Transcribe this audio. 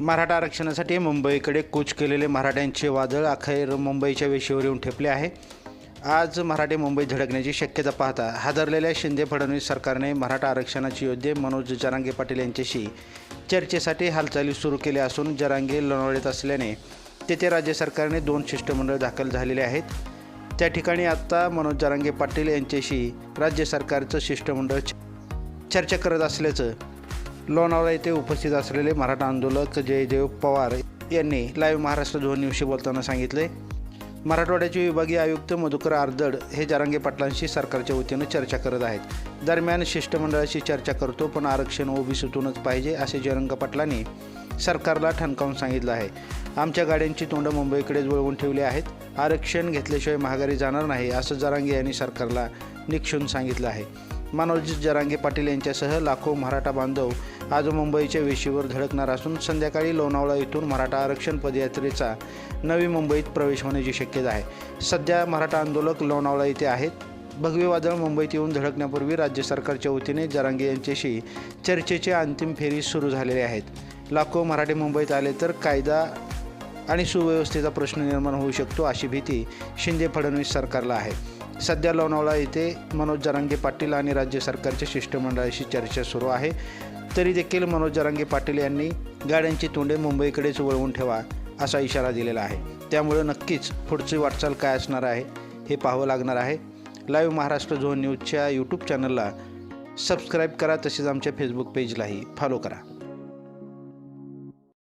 मराठा आरक्षणासाठी मुंबईकडे कूच केलेले मराठ्यांचे वादळ अखेर मुंबईच्या वेशीवर येऊन ठेपले आहे. आज मराठे मुंबईत धडकण्याची शक्यता पाहता हादरलेल्या शिंदे फडणवीस सरकारने मराठा आरक्षणाचे योद्धे मनोज जरांगे पाटील यांच्याशी चर्चेसाठी हालचाली सुरू केल्या असून जरांगे लोणावळीत असल्याने तेथे राज्य सरकारने दोन शिष्टमंडळ दाखल झालेले आहेत. त्या ठिकाणी आत्ता मनोज जरांगे पाटील यांच्याशी राज्य सरकारचं शिष्टमंडळ चर्चा करत असल्याचं लोणावळा येथे उपस्थित असलेले मराठा आंदोलक जयदेव पवार यांनी लाईव्ह महाराष्ट्र दोन न्यूजशी बोलताना सांगितले. मराठवाड्याचे विभागीय आयुक्त मधुकर आर्दड हे जारांगे पाटलांशी सरकारच्या वतीनं चर्चा करत आहेत. दरम्यान शिष्टमंडळाशी चर्चा करतो पण आरक्षण ओबीसीतूनच पाहिजे असे जयरंग पाटलांनी सरकारला ठणकावून सांगितलं आहे. आमच्या गाड्यांची तोंडं मुंबईकडेच वळवून ठेवली आहेत. आरक्षण घेतल्याशिवाय महागारी जाणार नाही असं जरांगे यांनी सरकारला निक्षून सांगितलं आहे. मनोज जरांगे पाटील यांच्यासह लाखो मराठा बांधव आज मुंबईच्या वेशीवर धडकणार असून संध्याकाळी लोणावळा येथून मराठा आरक्षण पदयात्रेचा नवी मुंबईत प्रवेश होण्याची शक्यता आहे. सध्या मराठा आंदोलक लोणावळा येथे आहेत. भगवे वादळ मुंबईत येऊन धडकण्यापूर्वी राज्य सरकारच्या वतीने जरांगे यांच्याशी चर्चेचे अंतिम फेरी सुरू झालेले आहेत. लाखो मराठे मुंबईत आले तर कायदा आणि सुव्यवस्थेचा प्रश्न निर्माण होऊ शकतो अशी भीती शिंदे फडणवीस सरकारला आहे. सध्या लोणावळा येथे मनोज जरांगे पाटील आणि राज्य सरकारच्या शिष्टमंडळाशी चर्चा सुरू आहे. तरी देखील मनोज जरांगे पाटील यांनी गाड्यांची तोंडे मुंबईकडेच वळवून ठेवा असा इशारा दिलेला आहे. त्यामुळे नक्कीच पुढची वाटचाल काय असणार आहे हे पाहावं लागणार आहे. लाईव्ह महाराष्ट्र झोन न्यूजच्या यूट्यूब चॅनलला सबस्क्राईब करा तसेच आमच्या फेसबुक पेजलाही फॉलो करा.